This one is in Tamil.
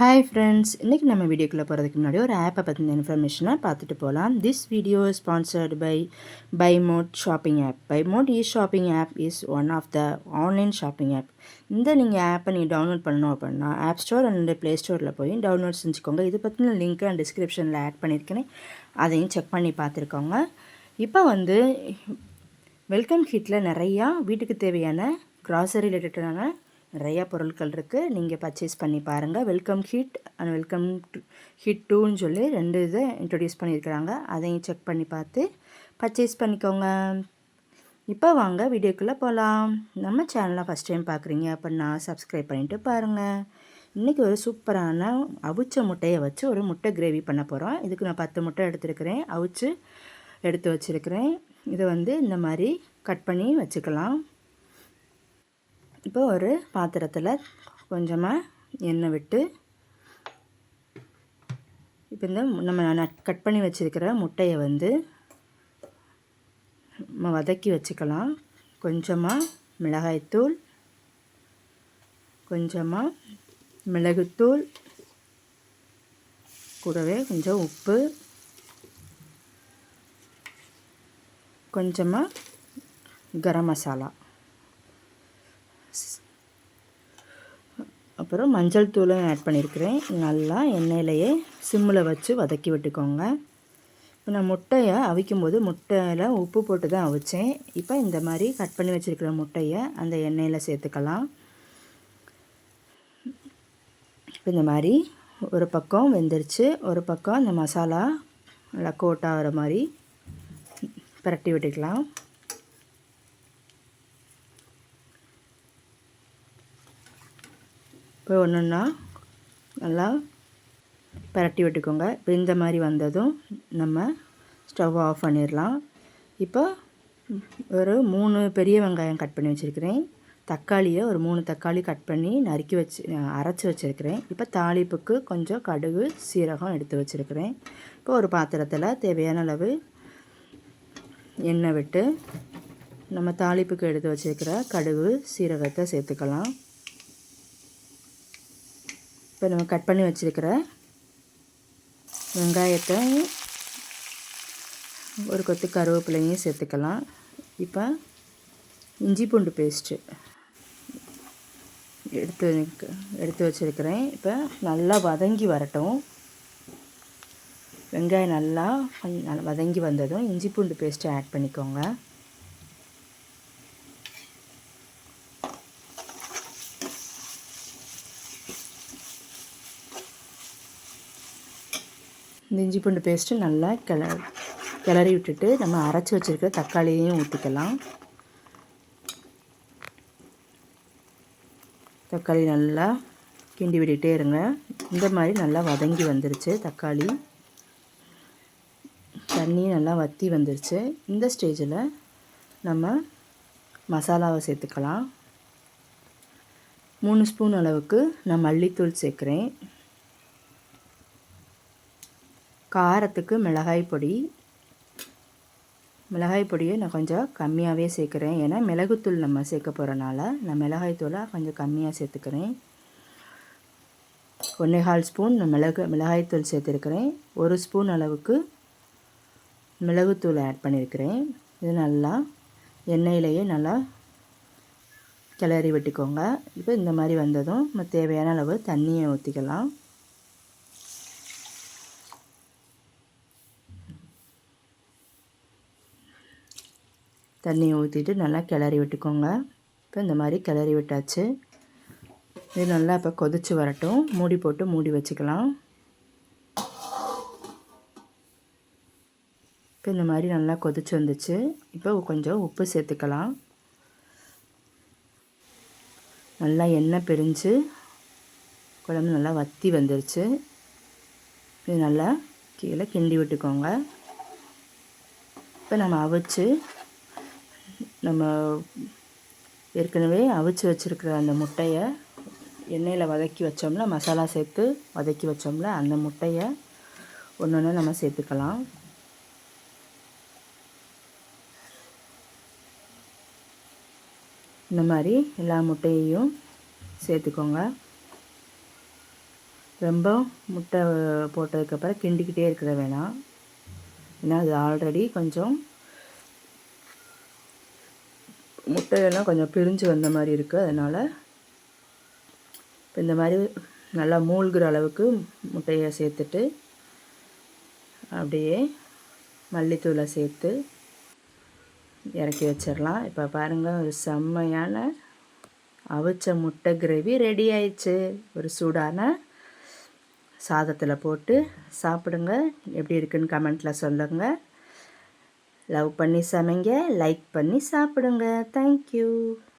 ஹாய் ஃப்ரெண்ட்ஸ் இன்றைக்கி நம்ம வீடியோக்குள்ளே போகிறதுக்கு முன்னாடி ஒரு ஆப்பை பற்றின இன்ஃபர்மேஷனை பார்த்துட்டு போகலாம் this video sponsored by Buymote shopping app Buymote e shopping app is one of the online shopping app இந்த நீங்கள் ஆப்பை நீங்கள் டவுன்லோட் பண்ணணும் அப்படின்னா ஆப் ஸ்டோர் அண்ட் ப்ளே ஸ்டோரில் போய் டவுன்லோட் செஞ்சுக்கோங்க. இது பற்றின லிங்க் நான் டிஸ்கிரிப்ஷனில் ஆட் பண்ணியிருக்கேன் அதையும் செக் பண்ணி பார்த்துருக்கோங்க. இப்போ வந்து வெல்கம் கிட்டில் நிறையா வீட்டுக்கு தேவையான க்ராசரி ரிலேட்டடான நிறையா பொருட்கள் இருக்குது நீங்கள் பர்ச்சேஸ் பண்ணி பாருங்கள் welcome hit and welcome hit டூன்னு சொல்லி ரெண்டு இதை இன்ட்ரடியூஸ் பண்ணியிருக்கிறாங்க. அதையும் செக் பண்ணி பார்த்து பர்ச்சேஸ் பண்ணிக்கோங்க. இப்போ வாங்க வீடியோக்குள்ளே போகலாம் நம்ம சேனலை ஃபஸ்ட் டைம் பார்க்குறீங்க அப்படின்னா சப்ஸ்கிரைப் பண்ணிவிட்டு பாருங்கள் இன்றைக்கி ஒரு சூப்பரான அவிச்ச முட்டையை வச்சு ஒரு முட்டை கிரேவி பண்ண போகிறோம் இதுக்கு நான் பத்து முட்டை எடுத்துருக்கிறேன். அவிச்சு எடுத்து வச்சுருக்கிறேன். இதை வந்து இந்த மாதிரி கட் பண்ணி வச்சுக்கலாம். இப்போ ஒரு பாத்திரத்தில் கொஞ்சமாக எண்ணெய் விட்டு இப்போ இந்த நம்ம கட் பண்ணி வச்சுருக்கிற முட்டையை வந்து நம்ம வதக்கி வச்சுக்கலாம். கொஞ்சமாக மிளகாய்த்தூள் கொஞ்சமாக மிளகுத்தூள் கூடவே கொஞ்சம் உப்பு கொஞ்சமாக கரம் மசாலா. அப்புறம் மஞ்சள் தூளும் ஆட் பண்ணியிருக்கிறேன் நல்லா எண்ணெயிலையே சிம்மில் வச்சு வதக்கி விட்டுக்கோங்க. இப்போ நான் முட்டையை அவிக்கும் போது முட்டையில் உப்பு போட்டு தான் அவிச்சேன். இப்போ இந்த மாதிரி கட் பண்ணி வச்சுருக்கிற முட்டையை அந்த எண்ணெயில் சேர்த்துக்கலாம். இப்போ இந்த மாதிரி ஒரு பக்கம் வெந்துருச்சு. ஒரு பக்கம் இந்த மசாலா நல்லா கோட்டாகிற மாதிரி பரட்டி விட்டுக்கலாம். இப்போ ஒன்று ஒன்றா நல்லா பரட்டி விட்டுக்கோங்க. இப்போ இந்த மாதிரி வந்ததும் நம்ம ஸ்டவ் ஆஃப் பண்ணிடலாம் இப்போ ஒரு மூணு பெரிய வெங்காயம் கட் பண்ணி வச்சுருக்கிறேன். தக்காளியை ஒரு மூணு தக்காளி கட் பண்ணி நறுக்கி வச்சு அரைச்சி வச்சுருக்கிறேன். இப்போ தாளிப்புக்கு கொஞ்சம் கடுகு சீரகம் எடுத்து வச்சுருக்கிறேன். இப்போ ஒரு பாத்திரத்தில் தேவையான அளவு எண்ணெய் விட்டு நம்ம தாளிப்புக்கு எடுத்து வச்சுருக்கிற கடுகு சீரகத்தை சேர்த்துக்கலாம். இப்போ நம்ம கட் பண்ணி வச்சுருக்கிற வெங்காயத்தை ஒரு கொத்து கருவேப்பிலையும் சேர்த்துக்கலாம். இப்போ இஞ்சி பூண்டு பேஸ்ட்டு எடுத்து எடுத்து வச்சுருக்கிறேன். இப்போ நல்லா வதங்கி வரட்டும். வெங்காயம் நல்லா வதங்கி வந்ததும் இஞ்சி பூண்டு பேஸ்ட்டு ஆட் பண்ணிக்கோங்க. இந்த இஞ்சி பூண்டு பேஸ்ட்டு நல்லா கிள கிளறி விட்டுட்டு நம்ம அரைச்சி வச்சுருக்க தக்காளியையும் ஊற்றிக்கலாம் தக்காளி நல்லா கிண்டி விட்டுகிட்டே இருங்க. இந்த மாதிரி நல்லா வதங்கி வந்துருச்சு தக்காளி. தண்ணியும் நல்லா வற்றி வந்துருச்சு. இந்த ஸ்டேஜில் நம்ம மசாலாவை சேர்த்துக்கலாம். மூணு ஸ்பூன் அளவுக்கு நான் மல்லித்தூள் சேர்க்குறேன். காரத்துக்கு மிளகாய் பொடி. மிளகாய் பொடியை நான் கொஞ்சம் கம்மியாகவே சேர்க்குறேன். ஏன்னா மிளகுத்தூள் நம்ம சேர்க்க போகிறனால நான் மிளகாய் தூளை கொஞ்சம் கம்மியாக சேர்த்துக்கிறேன். ஒன்றேகால் ஸ்பூன் நான் மிளகு மிளகாய்த்தூள் சேர்த்துருக்கிறேன். ஒரு ஸ்பூன் அளவுக்கு மிளகுத்தூள் ஆட் பண்ணியிருக்கிறேன். இது நல்லா எண்ணெயிலேயே நல்லா கிளறி விட்டுக்கோங்க. இப்போ இந்த மாதிரி வந்ததும் நம்ம தேவையான அளவு தண்ணியை ஊற்றிக்கலாம் தண்ணியை ஊற்றிட்டு நல்லா கிளறி விட்டுக்கோங்க. இப்போ இந்த மாதிரி கிளறி விட்டாச்சு. இது நல்லா இப்போ கொதித்து வரட்டும். மூடி போட்டு மூடி வச்சுக்கலாம். இப்போ இந்த மாதிரி நல்லா கொதிச்சு வந்துச்சு. இப்போ கொஞ்சம் உப்பு சேர்த்துக்கலாம். நல்லா எண்ணெய் பிரிஞ்சு குழம்பு நல்லா வத்தி வந்துருச்சு. இது நல்லா கீழே கிண்டி விட்டுக்கோங்க. இப்போ நம்ம அவிச்சு நம்ம ஏற்கனவே அவிச்சு வச்சுருக்கிற அந்த முட்டையை எண்ணெயில் வதக்கி வச்சோம்ல மசாலா சேர்த்து வதக்கி வச்சோம்ல அந்த முட்டையை ஒன்று ஒன்று நம்ம சேர்த்துக்கலாம். இந்த மாதிரி எல்லா முட்டையையும் சேர்த்துக்கோங்க. ரொம்ப முட்டை போட்டதுக்கப்புறம் கிண்டிக்கிட்டே இருக்கிற வேணாம். ஏன்னா அது ஆல்ரெடி கொஞ்சம் முட்டையெல்லாம் கொஞ்சம் பிரிஞ்சு வந்த மாதிரி இருக்குது அதனால் இப்போ இந்த மாதிரி நல்லா மூழ்கிற அளவுக்கு முட்டையை சேர்த்துட்டு அப்படியே மல்லித்தூளை சேர்த்து இறக்கி வச்சிடலாம். இப்போ பாருங்கள் ஒரு செம்மையான அவிச்ச முட்டை கிரேவி ரெடி ஆயிடுச்சு. ஒரு சூடான சாதத்தில் போட்டு சாப்பிடுங்க. எப்படி இருக்குன்னு கமெண்ட்டில் சொல்லுங்கள் லவ் பண்ணி சமைங்க லைக் பண்ணி சாப்பிடுங்க. தேங்க்யூ